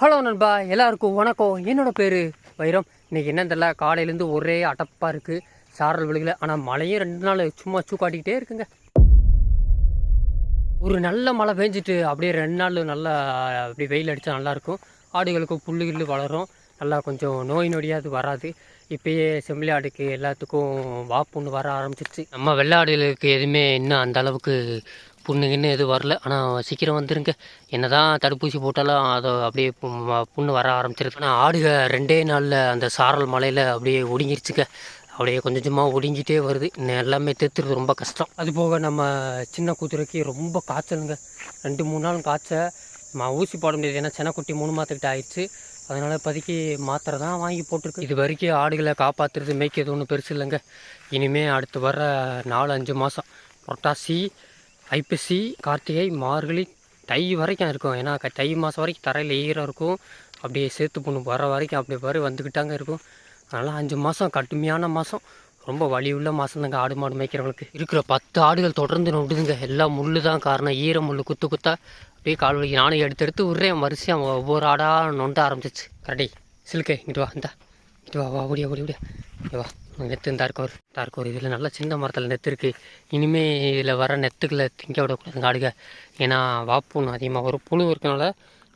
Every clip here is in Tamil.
ஹலோ நண்பா எல்லாருக்கும் வணக்கம். என்னோட பேர் வைரம். இன்னைக்கு என்ன தெரியல காலையிலேருந்து ஒரே அடப்பாக இருக்குது சாரல் விழுகல. ஆனால் மழையும் ரெண்டு நாள் சும்மா சூக்காட்டிக்கிட்டே இருக்குங்க. ஒரு நல்ல மழை பெஞ்சிட்டு அப்படியே ரெண்டு நாள் நல்லா அப்படியே வெயில் அடித்தா நல்லாயிருக்கும் ஆடுகளுக்கு புல்லு கில்லு வளரும். நல்லா கொஞ்சம் நோய் நொடியாது வராது. இப்பயே செம்மலி ஆடுக்கு எல்லாத்துக்கும் வாப்புன்னு வர ஆரம்பிச்சிருச்சு. நம்ம வெள்ளை ஆடுகளுக்கு எதுவுமே இன்னும் அந்த அளவுக்கு புண்ணு எதுவும் வரல. ஆனால் சீக்கிரம் வந்துருங்க. என்னதான் தடுப்பூசி போட்டாலும் அதை அப்படியே புண்ணு வர ஆரம்பிச்சிருக்கு ஆனால் ஆடுக ரெண்டே நாளில் அந்த சாரல் மலையில் அப்படியே ஒடுங்கிருச்சுக்க அப்படியே கொஞ்சம் கொஞ்சமாக ஒடுங்கிட்டே வருது. இன்னும் எல்லாமே தேத்துறது ரொம்ப கஷ்டம். அது போக நம்ம சின்ன குதிரைக்கு ரொம்ப காய்ச்சலுங்க. ரெண்டு மூணு நாள் காய்ச்ச ஊசி போட முடியாது. ஏன்னா செனக்குட்டி மூணு மாதத்துக்கிட்ட ஆயிடுச்சு. அதனால் இப்போதைக்கு மாத்திரை தான் வாங்கி போட்டிருக்கு. இது வரைக்கும் ஆடுகளை காப்பாற்றுறது மேய்க்கிறது ஒன்றும் பெருசு இல்லைங்க. இனிமேல் அடுத்து வர நாலு அஞ்சு மாதம் புரட்டாசி ஐப்பசி கார்த்திகை மார்கழி தை வரைக்கும் இருக்கும். ஏன்னா க- தை மாதம் வரைக்கும் தரையில் ஈரம் இருக்கும். அப்படியே சேர்த்து பொண்ணு வர வரைக்கும் அப்படி வரை வந்துக்கிட்டாங்க இருக்கும். அதனால் அஞ்சு மாதம் கடுமையான மாதம் ரொம்ப வலி உள்ள மாதம் தாங்க ஆடு மாடு மேய்க்கிறவங்களுக்கு. இருக்கிற பத்து ஆடுகள் தொடர்ந்து நொண்டுதுங்க எல்லாம் முள்ளு தான் காரணம். ஈர முள் குத்து குத்தா அப்படியே கால் வலி நானும் எடுத்து எடுத்து விட்றேன். வரிசையாக ஒவ்வொரு ஆடாக நொண்ட ஆரம்பிச்சிச்சு. கரடி சிலுக்கே இங்கிட்டு வா இந்தா. வா வா ஓடியா ஓடி ஓடியா. வா நெத்து இந்த இருக்கவர் இந்த இதில் நல்லா சின்ன மரத்தில் நெத்து இருக்குது இனிமேல் இதில் வர நெத்துக்களை திங்க விடக்கூடாது ஆடுக. ஏன்னா வாப்புன்னு அதிகமாக வரும் புழு இருக்கனால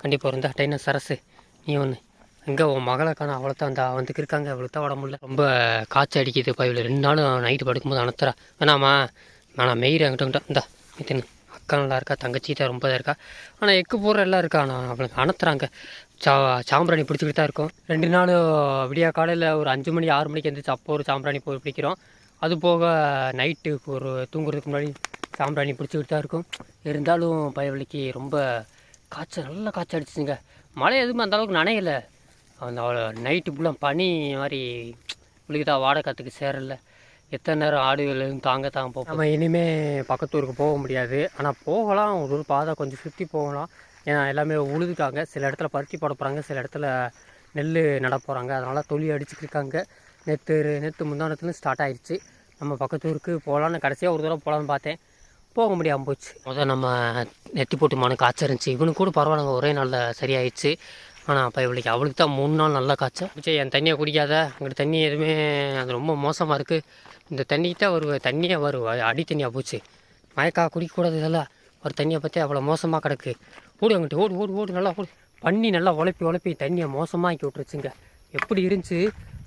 கண்டிப்பாக இருந்தால் டைன சரசு நீ ஒன்று இங்கே உன் மகளை காண அவ்வளோ தான் அந்த வந்துக்கு இருக்காங்க அவளுக்கு தான் உடம்புல ரொம்ப காய்ச்சல் அடிக்குது பயில ரெண்டு நாளும் நைட்டு படுக்கும்போது அனுத்துறா. வேணாமா நான் மெயிறு அங்கிட்ட. இந்தா தின்னு. அக்கா நல்லா இருக்கா தங்கச்சி தான் ரொம்ப தான் இருக்கா. ஆனால் எக்கு போடுற எல்லாம் இருக்கா? ஆனால் அவளுக்கு அனுத்துறாங்க சா சாம்பிராணி பிடிச்சிக்கிட்டு தான் இருக்கும். ரெண்டு நாள் விடியா காலையில் ஒரு அஞ்சு மணி ஆறு மணிக்கு எழுந்திரிச்சு அப்போ ஒரு சாம்பிராணி போய் பிடிக்கிறோம். அது போக நைட்டு ஒரு தூங்குறதுக்கு முன்னாடி சாம்பிராணி பிடிச்சிக்கிட்டு தான் இருக்கும். இருந்தாலும் பயவலிக்கு ரொம்ப காய்ச்சல் நல்லா காய்ச்சல் அடிச்சுங்க மழை எதுவுமே அந்த அளவுக்கு நனையலை. அந்த நைட்டு ஃபுல்லாக பனி மாதிரி விழுகுதா வாடகத்துக்கு சேரலை. எத்தனை நேரம் எதுவும் தாங்க தாங்க போகும் நம்ம இனிமே பக்கத்தூருக்கு போக முடியாது. ஆனால் போகலாம். ஒரு ஒரு பாதை கொஞ்சம் சுற்றி போகலாம். ஏன்னா எல்லாமே உழுதுட்டாங்க. சில இடத்துல பருத்தி போட போகிறாங்க சில இடத்துல நெல் நட போகிறாங்க அதனால் தொழி அடிச்சுட்டு இருக்காங்க நேற்று நேற்று முந்தானத்துலேருந்து ஸ்டார்ட் ஆயிடுச்சு நம்ம பக்கத்தூருக்கு போகலான்னு கடைசியாக ஒரு தடவை போகலான்னு பார்த்தேன். போக முடியாமல் போச்சு. முதல் நம்ம நெத்தி போட்டு மனு காய்ச்சல் இருந்துச்சு இவனுக்கு கூட பரவாயில்லைங்க. ஒரே நாளில் சரியாயிடுச்சு. ஆனால் அப்போ இவளுக்கு அவளுக்கு தான் மூணு நாள் நல்லா காய்ச்சல். சரி என் தண்ணியை குடிக்காத. அங்கிட்ட தண்ணி எதுவுமே அது ரொம்ப மோசமாக இருக்குது இந்த தண்ணிக்கு தான் ஒரு தண்ணியே வரும் அடி தண்ணியாக போச்சு. மயக்கா குடிக்கக்கூடாது இதெல்லாம். ஒரு தண்ணியை பற்றி அவ்வளோ மோசமாக கிடக்கு. ஓடு அங்கிட்டு ஓடு ஓடு ஓடு நல்லா ஓடு. பண்ணி நல்லா உழப்பி உழப்பி தண்ணியை மோசமாக்கி விட்ருச்சுங்க எப்படி இருந்துச்சு?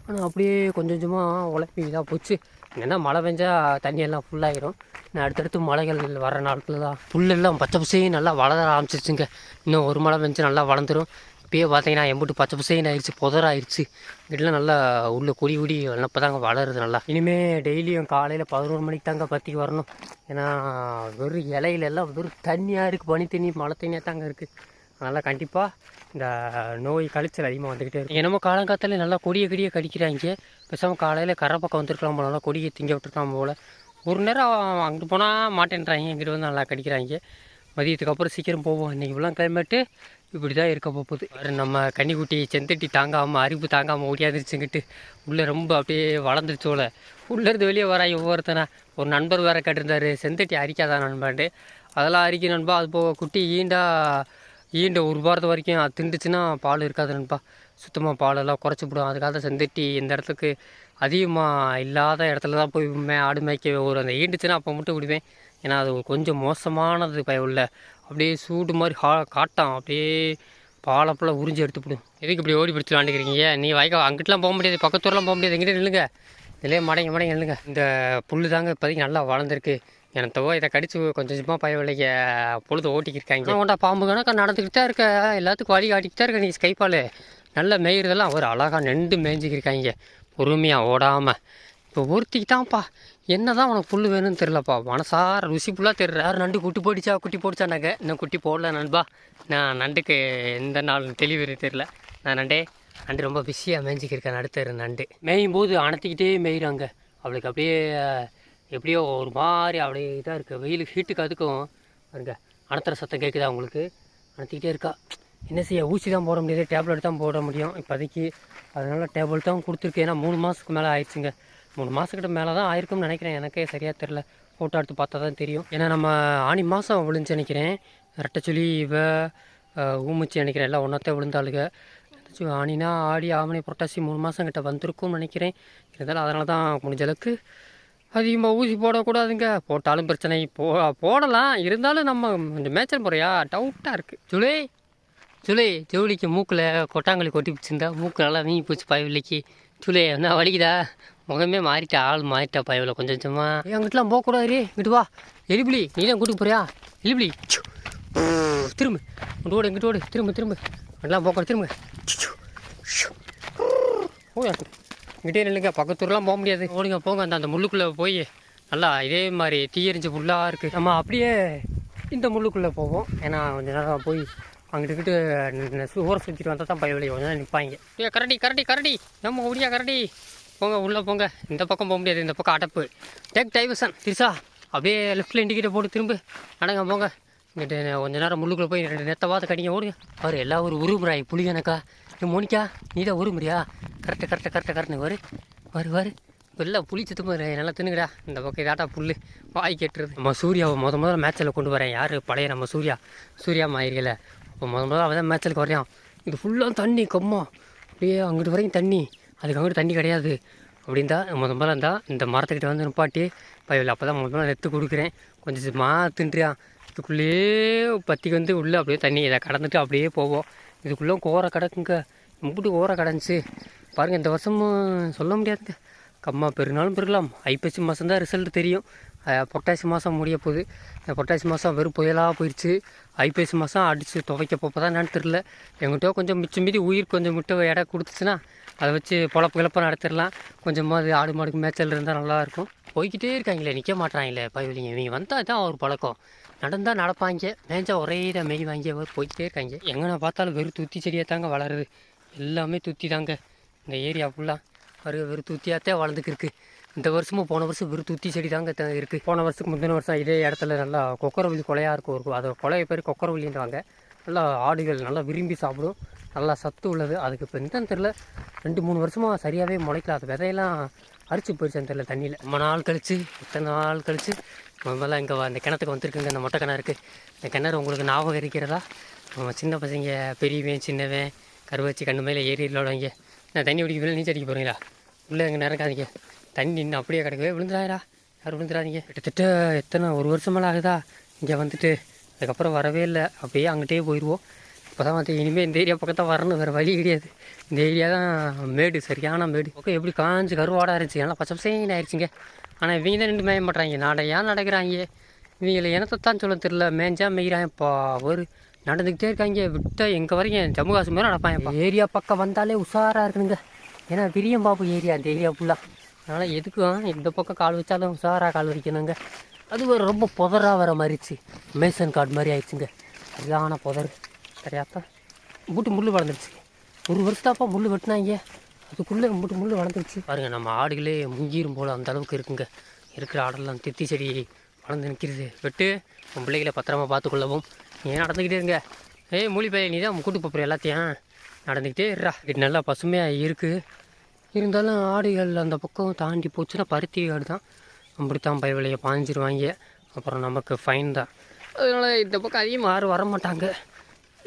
ஆனால் அப்படியே கொஞ்சம் கொஞ்சமாக உழப்பி இதாக போச்சு. என்ன மழை பெஞ்சால் தண்ணியெல்லாம் ஃபுல்லாகிடும் நான் அடுத்தடுத்து மழைகள் வர நாட்கள் தான். புல்லெல்லாம் பச்சை பசையும் நல்லா வளர ஆரம்பிச்சிருச்சுங்க. இன்னும் ஒரு மழை பெஞ்சு நல்லா வளர்ந்துடும் இப்போயே பார்த்தீங்கன்னா எம்புட்டு பச்சை பசைன்னு ஆயிடுச்சு புதர் ஆயிடுச்சு இங்கெல்லாம் நல்லா உள்ள கொடி நல்லா இப்போ தாங்க வளருது நல்லா. இனிமேல் டெய்லியும் காலையில் பதினோரு மணிக்கு தாங்க பற்றிக்கு வரணும். ஏன்னா வெறும் இலையில எல்லாம் வெறும் தண்ணியாக இருக்குது பனி தண்ணி மழை தண்ணியாக தாங்க இருக்குது அதனால் கண்டிப்பாக இந்த நோய் கழிச்சல் அதிகமாக வந்துக்கிட்டே இருக்கும். என்னமோ காலங்காத்தாலே நல்லா கொடியை கொடியை கடிக்கிறாங்க. பேசாமல் காலையில் கரை பக்கம் வந்துருக்கலாம் போல நல்லா கொடியை திங்க விட்டுருக்கலாம் போல். ஒரு நேரம் அங்கிட்டு போனால் மாட்டேன்றாங்க இங்கிட்டு வந்து நல்லா கடிக்கிறாங்க. மதியத்துக்கு அப்புறம் சீக்கிரம் போவோம். இன்றைக்கி இவ்வளோ கிளைமேட்டு. இப்படி தான் இருக்க போகுது. வேறு நம்ம கன்னிக்குட்டி செந்தட்டி தாங்காமல் அரிப்பு தாங்காமல் ஓடியாந்துருச்சுங்கிட்டு உள்ளே ரொம்ப அப்படியே வளர்ந்துருச்சோல உள்ளேருந்து வெளியே வர ஒவ்வொருத்தனை. ஒரு நண்பர் வேறு கட்டிருந்தார் செந்தட்டி அரிக்காதான் நண்பாண்டு அதெல்லாம் அரிக்க நண்பா அது போக குட்டி ஈண்டா ஈண்ட ஒரு வாரத்து வரைக்கும் அது திண்டுச்சுன்னா பால் இருக்காது நண்பா. சுத்தமாக பாலெல்லாம் குறைச்சி விடும் அதுக்காக செந்தட்டி இந்த இடத்துக்கு அதிகமாக இல்லாத இடத்துல தான் போய் மே ஆடு மேய்க்க ஒரு அந்த ஈண்டுச்சுன்னா அப்போ மட்டும் விடுவேன். ஏன்னா அது கொஞ்சம் மோசமானது பய உள்ள. அப்படியே சூடு மாதிரி ஹா காட்டான். அப்படியே பாலப்பெல்லாம் உறிஞ்சி எடுத்துவிடும் எதுக்கு இப்படி ஓடி பிடிச்சி விளாண்டுக்கிறீங்க நீ வாய்க்கா அங்கிட்டலாம் போக முடியாது. பக்கத்தூர்லாம் போக முடியாது. எங்கிட்ட நில்லுங்க. இதிலே மடங்கி மடங்கி நில்லுங்க. இந்த புல்லு தாங்க இப்போதைக்கு நல்லா வளர்ந்துருக்கு. எனத்தவோ இதை கடிச்சு கொஞ்சம் கொஞ்சமாக பய பொழுது ஓட்டிக்கிருக்காங்க. ஓண்டா பாம்பு கணக்கா நடந்துக்கிட்டு தான் இருக்க? எல்லாத்துக்கும் வழி காட்டிக்கிட்டு தான் இருக்க நீ ஸ்கைப்பால்? நல்லா மேய்கிறதெல்லாம் ஒரு அழகாக நெண்டு மேய்ஞ்சிக்கிருக்காங்க. பொறுமையாக ஓடாமல் இப்போ ஒருத்திக்கு தான்ப்பா என்ன தான் உனக்கு புல் வேணும்னு தெரிலப்பா மனசார ருசி ஃபுல்லாக தெரில யார் நண்டு குட்டி போடிச்சா குட்டி போடிச்சானாக்க இன்னும் குட்டி போடல நண்பா. நான் நண்டுக்கு எந்த நாள் தெளிவு தெரில நான் நண்டே நண்டு ரொம்ப பிஸியாக மேய்ஞ்சிக்கிருக்கேன் அடுத்த நண்டு. மேயும் போது அணத்திக்கிட்டே மேயிறாங்க. அவளுக்கு அப்படியே எப்படியோ ஒரு மாதிரி அப்படியே இதாக இருக்குது வெயிலுக்கு ஹீட்டுக்கு அதுக்கும் பாருங்க அணத்துற சத்தம் கேட்குதா உங்களுக்கு? அணத்திக்கிட்டே இருக்கா. என்ன செய்ய ஊசி தான் போட முடியாது. டேப்லெட் தான் போட முடியும். இப்போதைக்கு அதனால் டேப்லெட் தான் கொடுத்துருக்கு ஏன்னா மூணு மாதத்துக்கு மேலே ஆயிடுச்சுங்க. மூணு மாதத்துக்கிட்ட மேலே தான் ஆயிருக்கும்னு நினைக்கிறேன். எனக்கே சரியாக தெரில ஃபோட்டோ எடுத்து பார்த்தா தான் தெரியும். ஏன்னா நம்ம ஆனி மாதம் விழுந்து நினைக்கிறேன். ரெட்டச்சொலி இவ ஊமிச்சு நினைக்கிறேன். எல்லாம் ஒன்றத்தை விழுந்தாளுங்க ஸோ ஆனினா ஆடி ஆவணி புரட்டாசி மூணு மாதம் கிட்ட வந்திருக்கும்னு நினைக்கிறேன். இருந்தாலும் அதனால தான் முடிஞ்ச அளவுக்கு அதிகமாக ஊசி போடக்கூடாதுங்க. போட்டாலும் பிரச்சனை. போ போடலாம். இருந்தாலும் நம்ம இந்த மேய்ச்சல் முறையா டவுட்டாக இருக்குது ஜூலை ஜூலை ஜவுளிக்கு மூக்கில் கொட்டாங்களி கொட்டி பிடிச்சிருந்தா மூக்கு நல்லா வீங்கி போச்சு பயவில்லைக்கு ஜூலை என்ன வலிக்குதா? முகமே மாறிட்டா ஆள் மாறிட்டா பயவில் கொஞ்சம் கொஞ்சமா. ஏய், அங்கிட்டலாம் போகக்கூடாது இங்கிட்டு வா. எலிபிளி நீ தான் கூட்டு போறியா? எலிபிளி திரும்ப. இங்கிட்டு ஓடு இங்கிட்டு ஓடு. திரும்ப திரும்ப. அங்கெல்லாம் போகக்கூடாது. திரும்ப. ஓ இங்கிட்டே நில்லுங்க. பக்கத்தூர்லாம் போக முடியாது. ஓடுங்க போங்க. அந்த அந்த முள்ளுக்குள்ளே போய் நல்லா இதே மாதிரி தீயரிஞ்சு புல்லாக இருக்குது நம்ம அப்படியே இந்த முள்ளுக்குள்ளே போவோம். ஏன்னா கொஞ்ச நேரம் போய் அங்கிட்டு ஊரை சுற்றிட்டு வந்தால் தான் பயவில்லை கொஞ்சம் நேரம் நிற்பாங்க கரடி கரடி கரடி. நம்ம ஒடியா கரடி? போங்க உள்ளே போங்க. இந்த பக்கம் போக முடியாது இந்த பக்கம் அடப்பு. டேக் டைவர்சன் திரிசா. அப்படியே லெஃப்ட்டில் இண்டிகேட்டர் போட்டு திரும்ப. அடங்க போங்க. இங்கிட்டு கொஞ்ச நேரம் முள்ளுக்குள்ளே போய் ரெண்டு நேரத்தை பார்த்து கடிங்க ஓடுங்க. அவர் எல்லா ஒரு உருமுறாய் புளியனக்கா நீ மோனிக்கா நீ தான் உருமுறியா கரெக்டாக கரெக்டாக கரெக்டாக கரெக்டாக வரு. வரு வரு. வெளில புளி சுத்தம் நல்லா தின்னுங்கடா இந்த பக்கம் இதாட்டா புல் வாய் கெட்டுறது. நம்ம சூர்யாவை முத முதல்ல மேட்ச்சில் கொண்டு வரேன். யார்? பழைய நம்ம சூர்யா. சூர்யா மாயிருக்கல இப்போ முத முதல்ல அவன் தான் மேட்சலுக்கு வரையான் இது ஃபுல்லாக தண்ணி கம்மா. அப்படியே அங்கிட்டு வரைக்கும் தண்ணி. அதுக்கு தண்ணி கிடையாது. அப்படின்னு தான் முத முதல்ல இருந்தால் இந்த மரத்துக்கிட்ட வந்து நிப்பாட்டி பயில அப்போ தான் முதல்ல எடுத்து கொடுக்குறேன். கொஞ்சம் மா தின்றியா? இதுக்குள்ளேயே பத்திக்கு வந்து உள்ளே அப்படியே தண்ணி இதை கடந்துட்டு அப்படியே போவோம். இதுக்குள்ளே கோரை கிடக்குங்க. முப்பிட்டு கோரை கிடந்துச்சு. பாருங்கள் இந்த வருஷமும் சொல்ல முடியாதுங்க. கம்மா பெருநாளும் பெருகலாம். ஐப்பசி மாதம் தான் ரிசல்ட் தெரியும். அஹ் புரட்டாசி மாதம் முடிய போகுது. புரட்டாசி மாதம் வெறும் புயலாக போயிடுச்சு ஐப்பசி மாதம் அடித்து துவைக்க போப்போ தான் என்னன்னு தெரில எங்கிட்ட கொஞ்சம் மிச்சம் மீதி உயிர் கொஞ்சம் முட்டை இடம் கொடுத்துச்சுன்னா அதை வச்சு பொழப்பு கிளப்ப நடத்திடலாம். கொஞ்சமாவது ஆடு மாடுக்கு மேய்ச்சல் இருந்தால் நல்லாயிருக்கும். போய்கிட்டே இருக்காங்களே நிற்க மாட்டாங்களே பயவிலிங்க இவங்க வந்தால் தான் ஒரு பழக்கம். நடந்தால் நடப்பாங்க. மேய்ஞ்சா ஒரே இடம் மெய் வாங்கி போய்கிட்டே இருக்காங்க. எங்கே பார்த்தாலும் வெறும் துத்தி செடியாக தாங்க வளருது. எல்லாமே துத்தி தாங்க. இந்த ஏரியா ஃபுல்லாக பாருங்க வெறும் துத்தியாத்தே வளர்ந்துக்கிருக்கு. இந்த வருஷமும் போன வருஷம் வெறும் துத்தி செடி தாங்க இருக்குது போன வருஷத்துக்கு முந்தின வருஷம் இதே இடத்துல நல்லா கொக்கரவள்ளி கொலையாக இருக்கும். இருக்கும் அதை கொலையை பேர் கொக்கரவள்ளின்றாங்க. நல்லா ஆடுகள் நல்லா விரும்பி சாப்பிடும். நல்லா சத்து உள்ளது. அதுக்கு இப்போ என்னன்னு தெரில ரெண்டு மூணு வருஷமாக சரியாகவே முளைக்கல. அது விதையெல்லாம் அரிச்சு போயிடுச்சுன்னு தெரில தண்ணியில். ரொம்ப நாள் கழித்து இத்தனை நாள் கழித்து முதல்ல இங்கே அந்த கிணத்துக்கு வந்திருக்குங்க இந்த மொட்டை கிணறு இருக்குது இந்த கிணறு உங்களுக்கு ஞாபகம் இருக்கிறதா? நம்ம சின்ன பசங்க பெரியவன் சின்னவன் கருவச்சி கண்ணு மேலே ஏறி நான் தண்ணி குடிக்க நீச்சல் அடிக்க போகிறீங்களா உள்ளே எங்கே நிறக்காதீங்க தண்ணி இன்னும் அப்படியே கிடக்கவே விழுந்துடாதா யாரும் விழுந்துடாதீங்க கிட்டத்தட்ட எத்தனை ஒரு வருஷம் மேலே ஆகுதா? இங்கே வந்துட்டு அதுக்கப்புறம் வரவே இல்லை. அப்படியே அங்கிட்டே போயிடுவோம் இப்போ தான் வந்து இனிமேல் இந்த ஏரியா பக்கத்தான் வரணும். வேறு வழி கிடையாது. இந்த ஏரியா தான் மேடு சரியான மேடு. ஓகே எப்படி காஞ்சி கருவாடாக இருந்துச்சு. எல்லாம் பச்சை பசங்க ஆயிடுச்சுங்க ஆனால் இவங்க தான் நின்று மேய மாட்றாங்க ஏன் நடக்கிறாங்க. இவங்களை இனத்தைத்தான் சொல்ல தெரில மேஞ்சா மேய்கிறான் இப்போ ஒரு நடந்துக்கிட்டே இருக்காங்க. விட்டா எங்கே வரைக்கும் ஜம்மு காஷ்மீர் நடப்பாங்க. ஏரியா பக்கம் வந்தாலே உஷாராக இருக்கணுங்க. ஏன்னா விரியம் பாபு ஏரியா அந்த ஏரியா ஃபுல்லாக அதனால் எதுக்கும் இந்த பக்கம் கால் வச்சாலும் உஷாராக கால் வைக்கணுங்க அது ஒரு ரொம்ப புதராக வர மாதிரிச்சு மேசன் கார்டு மாதிரி ஆயிடுச்சுங்க. சரியான புதர். சரியாப்பா மூட்டு முள் வளர்ந்துருச்சு. ஒரு வருஷத்தாப்பா முள் வெட்டினாங்க அதுக்குள்ளே மூட்டு முள் வளர்ந்துருச்சு. பாருங்கள் நம்ம ஆடுகளே முங்கிரும் போல் அந்த அளவுக்கு இருக்குங்க. இருக்கிற ஆடெல்லாம் தித்தி செடி வளர்ந்து நிற்கிறது. வெட்டு உன் பிள்ளைகளை பத்திரமா பார்த்துக்கொள்ளவும். ஏன் நடந்துக்கிட்டே இருங்க ஏய் மூலி பையன் நீ தான் கூட்டு போகிற எல்லாத்தையும். நடந்துக்கிட்டே இருறா இது நல்லா பசுமையாக இருக்குது இருந்தாலும் ஆடுகள் அந்த பக்கம் தாண்டி போச்சுன்னா பருத்தி ஆடு தான். அப்படித்தான் பயவிலையை பாஞ்சிருவாங்க அப்புறம் நமக்கு ஃபைன் தான். அதனால் இந்த பக்கம் அதிகமாக யாரும் வர மாட்டாங்க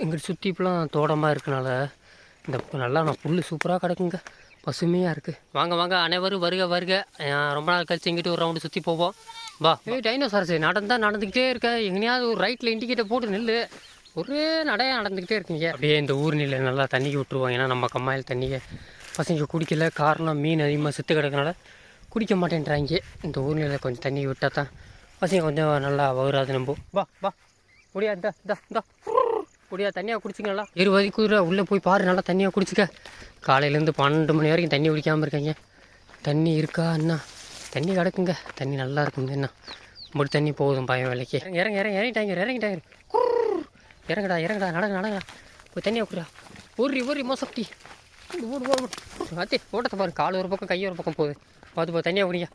எங்கிட்ட சுற்றி இப்பெல்லாம் தோட்டமாக இருக்கனால இந்த நல்லா நான் புல் சூப்பராக கிடக்குங்க. பசுமையாக இருக்குது வாங்க வாங்க அனைவரும் வருக வருக. ரொம்ப நாள் கழிச்சு எங்கிட்ட ஒரு ரவுண்டு சுற்றி போவோம். வா ஏய் டைனோசாரஸ் நடந்தா நடந்துக்கிட்டே இருக்க. எங்கேயாவது ஒரு ரைட்டில் இண்டிகேட்டர் போட்டு நில்லு. ஒரே நடையா நடந்துக்கிட்டே இருக்கீங்க. அப்படியே இந்த ஊர் நில நல்லா தண்ணிக்கு விட்டுருவோம். ஏன்னா நம்ம கம்மாயில் தண்ணியை பசங்க குடிக்கல. காரணம் மீன் அதிகமாக செத்து கிடக்கனால குடிக்க மாட்டேன்றாங்க. இந்த ஊர் நில கொஞ்சம் தண்ணி விட்டால் தான் பசங்க கொஞ்சம் நல்லா வகுறாது நம்ப வா வா. முடியா இந்த தண்ணியாக குடிச்சிங்களா இருபது குதிரை உள்ளே போய் பாரு நல்லா தண்ணியாக குடிச்சிக்க. காலையிலேருந்து பன்னெண்டு மணி வரைக்கும் தண்ணி குடிக்காமல் இருக்காங்க. தண்ணி இருக்கா என்ன தண்ணி கிடக்குங்க. தண்ணி நல்லா இருக்குங்க என்ன முடி தண்ணி போகுதும் பயம் வேலைக்கு. இறங்க இறங்க இறங்க இறங்கிட்டாங்க இறங்கிட்டாங்க. இறங்கடா இறங்கடா நடங்க நடங்கடா. போய் தண்ணியை குடிடா. ஊறி ஊறி மோசப்டி ஓடு ஊர் அத்தே ஓட்டத்தை பாரு கால் ஒரு பக்கம் கை ஒரு பக்கம் போகுது. பார்த்து போ தண்ணியாக குடிங்க.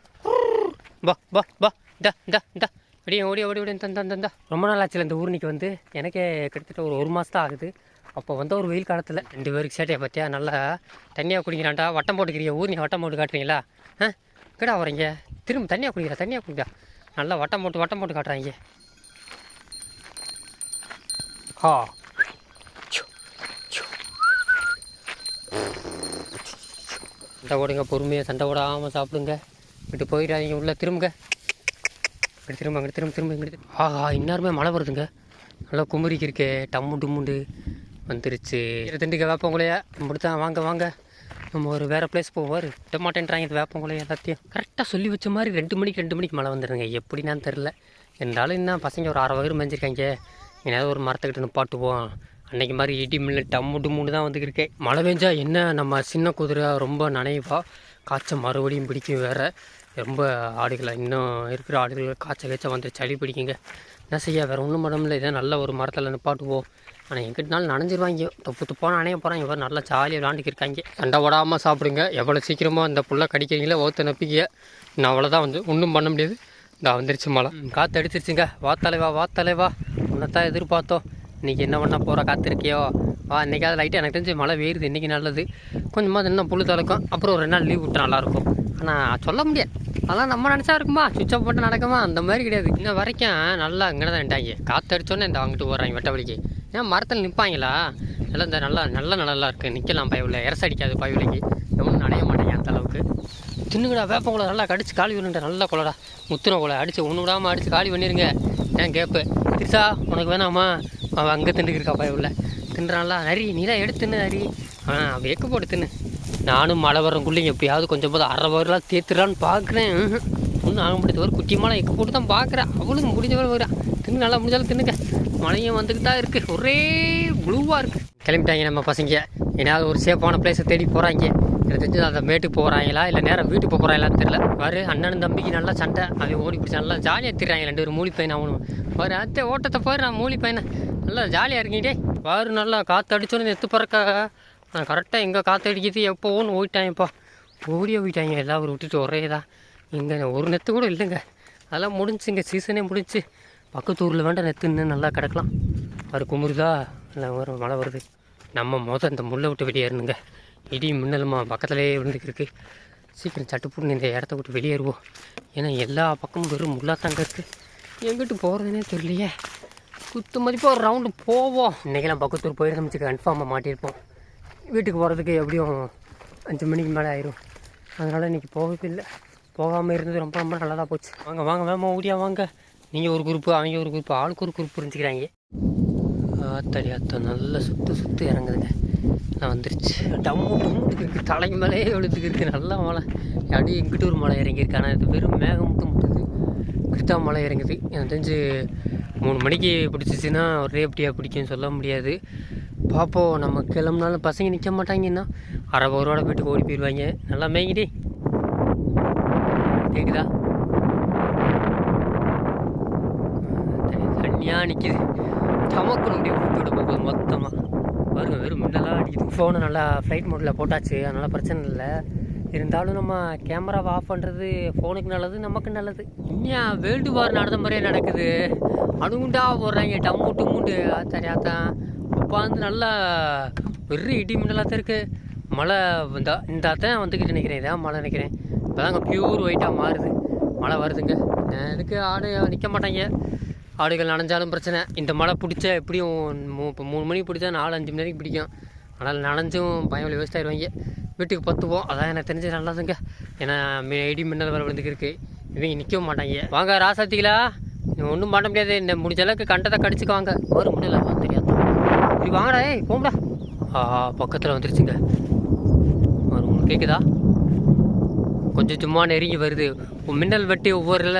பா பா பா இந்தா இந்தா இந்தா. அப்படியே ஓடி ஓடி ஓடி தந்தா தந்தா ரொம்ப நாள் ஆச்சுல இந்த ஊர்னிக்கு வந்து. எனக்கே கிட்டத்தட்ட ஒரு ஒரு மாதம் தான் ஆகுது. அப்போ வந்த ஒரு வெயில் காலத்தில் ரெண்டு பேருக்கு சேட்டையை பற்றியா நல்லா தண்ணியாக குடிக்கிறான்டா. வட்டம் போட்டுக்கிறீங்க ஊர் வட்டம் போட்டு காட்டுறீங்களா? ஆ? கிடா வரீங்க திரும்ப தண்ணியாக குடிக்கிறா தண்ணியாக குடிக்கிறா. நல்லா வட்டம் போட்டு வட்டம் போட்டு காட்டுறாங்க. ஆ. சண்டை ஓடுங்க பொறுமையாக சண்டை போடாமல் சாப்பிடுங்க. விட்டு போயிடாதீங்க உள்ளே திரும்புங்க. இங்கிட்டு திரும்ப அங்கே திரும்ப திரும்ப இங்கே ஆஹா இன்னாருமே மழை வருதுங்க. நல்லா குமரிக்கு இருக்கே டம்மு டும்முண்டு வந்துருச்சு. இருபத்தெண்டுக்கு வேப்பங்குலையா. முடித்தான் வாங்க வாங்க. நம்ம ஒரு வேறு பிளேஸ் போவார் விடமாட்டேன்றாங்க இது வேப்பங்குலையா எல்லாத்தையும். கரெக்டாக சொல்லி வச்ச மாதிரி ரெண்டு மணிக்கு ரெண்டு மணிக்கு மழை வந்துடுங்க எப்படின்னு தெரில இருந்தாலும் இன்னும் பசங்க ஒரு அரை வயிறு மேஞ்சிருக்காங்க. எங்கேயாவது ஒரு மரத்துக்கிட்ட நிப்பாட்டுவோம் அன்றைக்கி மாதிரி இடி மில்லு டம்மு டும்முன்னு தான் வந்துருக்கேன் மழை பெஞ்சால் என்ன நம்ம சின்ன குதிரை ரொம்ப நனைவா? காய்ச்சல் மறுபடியும் பிடிக்கும் வேறு. ரொம்ப ஆடுகளை இன்னும் இருக்கிற ஆடுகள் காய்ச்சல் காய்ச்சல் வந்து சளி பிடிக்குங்க. என்ன செய்ய வேறு ஒன்றும் பண்ண இதான் நல்ல ஒரு மரத்தில் நிப்பாட்டுவோம் ஆனால் எங்கிட்டனாலும் நனைஞ்சிருவாங்க. துப்பு துப்பான அணைய போகிறாங்க இவர் நல்லா ஜாலியாக விளாண்டுக்கிருக்காங்க சண்டை ஓடாமல் சாப்பிடுங்க. எவ்வளோ சீக்கிரமாக அந்த புல்லை கடிக்கிறீங்களோ ஓத்த நப்பிக்க நான் அவ்வளோதான் வந்து ஒன்றும் பண்ண முடியாது. நான் வந்துருச்சு மழை. காற்று அடிச்சிருச்சுங்க. வா வாத்தலைவா உன்னைத்தான் எதிர்பார்த்தோம். இன்றைக்கி என்ன பண்ண போகிற காத்திருக்கியோ? வா இன்றைக்காவது லைட்டாக எனக்கு தெரிஞ்சு மழை வேறுது இன்றைக்கி நல்லது. கொஞ்சமாக இன்னும் புல் தளக்கும் அப்புறம் ஒரு ரெண்டு நாள் லீவ் விட்டு நல்லாயிருக்கும் நான் சொல்ல முடியாது. அதெல்லாம் நம்ம நினச்சா இருக்குமா? சுவிட்ச் ஆஃப் போட்டு நடக்குமா? அந்த மாதிரி கிடையாது. இன்ன வரைக்கும் நல்லா இங்கே தான் நின்ட்டாங்க காற்று அடிச்சோன்னே இந்த வாங்கிட்டு போகிறாங்க வெட்டவழிக்கு ஏன் மரத்தில் நிற்பாங்களா எல்லாம் இந்த நல்லா நல்ல நல்லா இருக்குது நிற்கலாம் பயவில் எரசு அடிக்காது பயவிலைக்கு எவனும் நனைய மாட்டேங்க அந்த அளவுக்கு. தின்னுங்கடா வேப்பங்குளை நல்லா கடிச்சு காலி பண்ணுற நல்லா கொலடா முத்துன கொலை அடிச்சு ஒன்று விடாமல் அடிச்சு காலி பண்ணிடுங்க ஏன் கேட்பேன் திருசா உனக்கு வேணாமா? அவன் அங்கே திண்டுக்கிருக்கா பய உள்ள தின்றான்ல. நரி நீ தான் எடுத்து தின்னு நரி. ஆ வேக்கு போட்டு தின்னு. நானும் மழை வரக்குள்ளே எப்படியாவது கொஞ்சம் போது அரை வரலாம் தேத்துறான்னு பார்க்குறேன். ஒன்றும் ஆக முடியாது ஒரு குட்டி மழை போட்டு தான் பார்க்குறேன். அவளுக்கு முடிஞ்சவரை வருவான் தின்னு நல்லா முடிஞ்சாலும் தின்னுங்க மழையும் வந்துக்கிட்டு தான் இருக்குது ஒரே ப்ளூவாக இருக்குது கிளம்பிட்டாங்க நம்ம பசங்க. ஏன்னாவது ஒரு சேஃபான பிளேஸை தேடி போகிறாங்க எனக்கு தெரிஞ்சு அந்த மேட்டுக்கு போகிறாங்களா இல்லை நேராக வீட்டுக்கு போகிறாங்களான்னு தெரியல. வரு அண்ணனும் தம்பிக்கு நல்லா சண்டை. அவன் ஓடி பிடிச்சி நல்லா ஜாலியாக திரிறாங்க ரெண்டு பேரும். மூலி பையன் அவனும். வரு அத்தை ஓட்டத்தை போயிடுறான் நான் மூலி பையனை நல்லா ஜாலியாக இருக்கீங்க பாரு நல்லா காற்று அடிச்சோன்னு எத்து பறக்க நான் கரெக்டாக எங்கே காற்று அடிக்குது எப்போன்னு ஓடிட்டாங்கப்பா ஓடியே போயிட்டாங்க எல்லாரும் விட்டுட்டு ஒரே தான் இங்கே ஒரு நெத்து கூட இல்லைங்க. அதெல்லாம் முடிஞ்சுங்க சீசனே முடிஞ்சு. பக்கத்து ஊரில் வேண்டாம் நெத்து இன்னும் நல்லா கிடக்கலாம். அது குமுறுதா இல்லை வரும் மழை வருது. நம்ம மொதல் இந்த முள்ளை விட்டு வெளியேறணுங்க இடி மின்னலுமா பக்கத்துலேயே விழுந்துக்கிருக்கு. சீக்கிரம் சட்டுப்புட்டு இந்த இடத்த விட்டு வெளியேறுவோம் ஏன்னா எல்லா பக்கமும் வெறும் முள்ளாக தாங்க இருக்குது எங்கிட்டு போகிறதுனே தெரியலையே. குத்து மதிப்பாக ஒரு ரவுண்டு போவோம். இன்றைக்கெல்லாம் பக்கத்தூர் போயிருந்தோம் கன்ஃபார்மாக மாட்டியிருப்போம். வீட்டுக்கு போகிறதுக்கு எப்படியும் அஞ்சு மணிக்கு மேலே ஆயிரும். அதனால் இன்றைக்கி போகவே இல்லை. போகாமல் இருந்தது ரொம்ப ரொம்ப நல்லதாக போச்சு. வாங்க வாங்க வேமா ஊடியா வாங்க. நீங்கள் ஒரு குரூப்பு அவங்க ஒரு குரூப்பு ஆளுக்கு ஒரு குரூப் புரிஞ்சுக்கிறாங்க. ஆத்தாடி அத்தா நல்லா சுற்று சுற்று இறங்குதுங்க. நான் வந்துருச்சு. டம்மு டம்முட்டுக்கு இருக்குது தலைக்கு மேலே விழுந்துக்கு இருக்குது நல்லா மழை. அடி எங்கிட்ட ஒரு மழை இறங்கியிருக்கு. ஆனால் இது வெறும் மேகம் மட்டும் முட்டுது கிட்டா மழை இறங்குது. எனக்கு தெரிஞ்சு மூணு மணிக்கு பிடிச்சிச்சின்னா ஒரே எப்படியா பிடிக்கும்னு சொல்ல முடியாது. பார்ப்போம் நம்ம கிளம்புனாலும் பசங்க நிற்க மாட்டாங்கன்னா அரை பவரோட போயிட்டு ஓடி போயிடுவாங்க நல்லா மேய்கிடி கேட்குதா தண்ணியாக நிற்கிது டமக்குன்னு அப்படியே ஊற்றி விட போகுது மொத்தமாக பாருங்க வெறும் மின்னலாக அடிக்குது. ஃபோனை நல்லா ஃப்ளைட் மோட்டில் போட்டாச்சு. அதனால் பிரச்சனை இல்லை. இருந்தாலும் நம்ம கேமராவை ஆஃப் பண்ணுறது ஃபோனுக்கு நல்லது நமக்கு நல்லது. இன்னும் வேர்ல்டு வார் நடந்த மாதிரியே நடக்குது. அணுகுண்டா போடுறாங்க. டம்மு டும்முண்டு. சரியாத்தான் அப்போ நல்லா வெறும் இடி மின்னலாக தான் இருக்குது மழை இந்த இந்த தான் வந்துக்கிட்டு நினைக்கிறேன். இதான் மழை நினைக்கிறேன். இப்போ தாங்க பியூர் ஒயிட்டாக மாறுது. மழை வருதுங்க. இதுக்கு ஆடு நிற்க மாட்டாங்க. ஆடுகள் நனைஞ்சாலும் பிரச்சனை. இந்த மழை பிடிச்சா எப்படியும் மூ இப்போ மூணு மணிக்கு பிடிச்சா நாலு அஞ்சு மணி வரைக்கும் பிடிக்கும். ஆனால் நனைஞ்சும் பயமில்லை வேஸ்ட் ஆயிடுவாங்க. வீட்டுக்கு பத்துவோம். அதான் எனக்கு தெரிஞ்சது நல்லதுங்க. ஏன்னா இடி மின்னல் வர விழுந்துக்கு இருக்குது இவங்க நிற்கவும் மாட்டாங்க. வாங்க ராசாத்திகளா? ஒன்றும் பண்ண முடியாது. இந்த முடிஞ்ச அளவுக்கு கண்டதை கடிச்சுக்குவாங்க. ஒரு முடியல தெரியாது. இப்படி வாங்கடா ஏய் போங்கடா. ஆஹா பக்கத்தில் வந்துருச்சுங்க. ஒரு உங்களுக்கு கேட்குதா கொஞ்சம் சும்மா நெருங்கி வருது. மின்னல் வெட்டி ஒவ்வொருல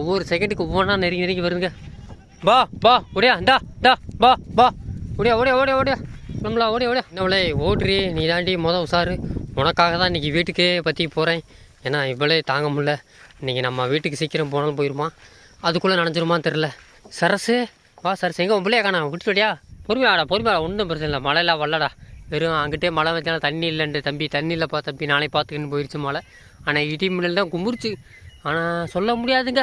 ஒவ்வொரு செகண்டுக்கு ஒவ்வொன்றா நெருங்கி நெருங்கி வருங்க பா பா ஒடியா இந்தா டா பா பா ஒடியா ஓடியா ஓடியா ஓடியா. நம்மளா ஓடியா ஓடியா. நம்மளே ஓடுறி நீ தாண்டி மொதல் உசாரு உனக்காக தான் இன்றைக்கி வீட்டுக்கே பற்றி போகிறேன் ஏன்னா இவ்வளே தாங்க முடில இன்றைக்கி நம்ம வீட்டுக்கு சீக்கிரம் போனாலும் போயிருமா? அதுக்குள்ளே நனைஞ்சிருமான்னு தெரில சரசு வா சரசு. எங்கே உன் பிள்ளையா காணா விட்டுட்டியா பொறுமையாடா பொறுமையாடா ஒன்றும் பிரச்சனை இல்லை. மழைலாம் வரலடா. வெறும் அங்கிட்டே மழை வச்சாலும் தண்ணி இல்லைன்ட்டு தம்பி தண்ணி இல்லைப்பா தம்பி நாளை பார்த்துக்கின்னு போயிடுச்சு மழை. ஆனால் இடி மின்னல் தான் கும்பிடுச்சு ஆனால் சொல்ல முடியாதுங்க.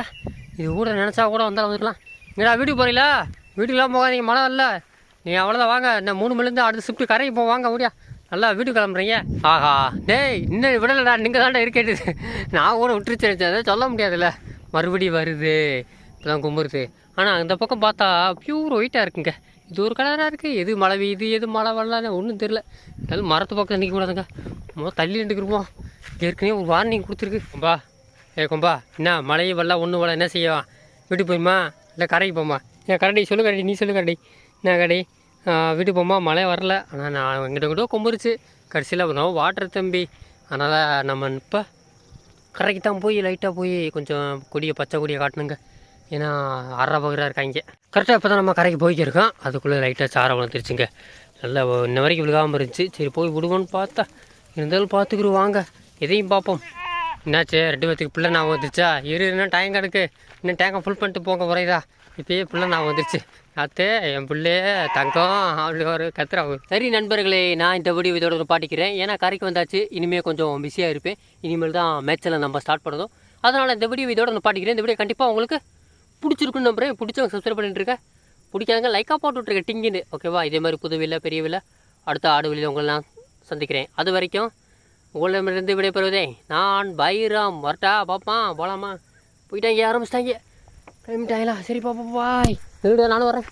இது கூட நினச்சா கூட வந்தாலும் வந்துக்கலாம் இங்கடா வீட்டுக்கு போகிறீங்களா வீட்டுக்குலாம் போகாதீங்க மழை இல்லை நீங்கள் அவ்வளோதான் வாங்க. இன்னும் மூணு மணிலேருந்து அடுத்த ஷிஃப்ட்டு கரைக்கு போ வாங்க முடியா நல்லா வீட்டுக்கு கிளம்புறீங்க. ஆஹா. டேய் இன்னும் விடலடா நீங்கள் தான்டா இருக்கேட்டு நான் கூட விட்டுருச்சு அதை சொல்ல முடியாதுல்ல. மறுபடியும் வருது. இப்போதான் கும்பிடுது ஆனால் அந்த பக்கம் பார்த்தா பியூர் ஒயிட்டாக இருக்குங்க. இது ஒரு கலராக இருக்குது எது மழை பெய்யுது எது மழை வரலான்னு ஒன்றும் தெரில இருந்தாலும் மரத்து பக்கம் நிற்க கூடாதுங்க. மொதல் தள்ளி நின்றுக்குருவோம். ஏற்கனவே ஒரு வார்னிங் கொடுத்துருக்கு. கொம்பா. ஏ கொம்பா. என்ன மழையை வரலாம் ஒன்றும் வரல என்ன செய்யலாம் வீட்டுக்கு போயுமா? இல்லை கரைக்கு போமா? ஏன் கரடி சொல்லு கரடி. நீ சொல்லு கரடி. என்ன கரடி? ஆ, வீட்டுக்கு போமா? மழை வரல. ஆனால் நான் எங்கிட்ட கிட்ட கொம்புருச்சு கடைசியில் நான் வாட்டர் தம்பி. அதனால் நம்ம இப்போ கரைக்கு தான் போய் லைட்டாக போய் கொஞ்சம் கொடியை பச்சை கொடியை காட்டணுங்க. ஏன்னா அரை பகராக இருக்காங்க கரெக்டாக இப்போ தான் நம்ம கரைக்கு போய்க்கிருக்கோம். அதுக்குள்ளே லைட்டாக சாரம் வளர்த்துருச்சுங்க நல்லா இன்ன வரைக்கும் விழுகாமல் இருந்துச்சு. சரி போய் விடுவோன்னு பார்த்தா இருந்தாலும் பார்த்துக்குரு வாங்க. எதையும் பார்ப்போம். என்னாச்சு? ரெண்டு பேத்துக்கு பிள்ளை நான் வந்துருச்சா? இரு இன்னும் டைம் கிடக்கு. இன்னும் டேங்கை ஃபுல் பண்ணிட்டு போங்க குறையுதா இப்பயே பிள்ளை நான் வந்துருச்சு. அத்தே என் பிள்ளையே தங்கம் அப்படி ஒரு கத்துறாங்க சரி நண்பர்களே நான் இந்த வீடியோ இதோட ஒரு பாட்டிக்கிறேன் ஏன்னா கரைக்கு வந்தாச்சு. இனிமேல் கொஞ்சம் பிஸியாக இருப்பேன். இனிமேல் தான் மேட்சில் நம்ம ஸ்டார்ட் பண்ணதும் அதனால் இந்த வீடியோ இதோட நான் பாட்டிக்கிறேன் இந்த வீடியோ கண்டிப்பாக உங்களுக்கு பிடிச்சிருக்குன்னு நம்புறேன். பிடிச்சவங்க சப்ஸ்கிரைப் பண்ணிட்டு இருக்கேன் பிடிக்காதங்க லைக்காக போட்டு விட்ருக்கேன் டிங்குன்னு. ஓகேவா இதே மாதிரி புது வில்ல பெரிய வில்ல அடுத்த ஆடு வெளியில் உங்களை நான் சந்திக்கிறேன். அது வரைக்கும் உங்களிடமிருந்து விடைபெறுவதே நான் பைராம். வரட்டா பாப்பா போகலாமா போயிட்டாங்க ஆரம்பிச்சிட்டாங்க. கிளம்பிட்டாங்களா சரி பாப்பா பாய் நானும் வரேன்.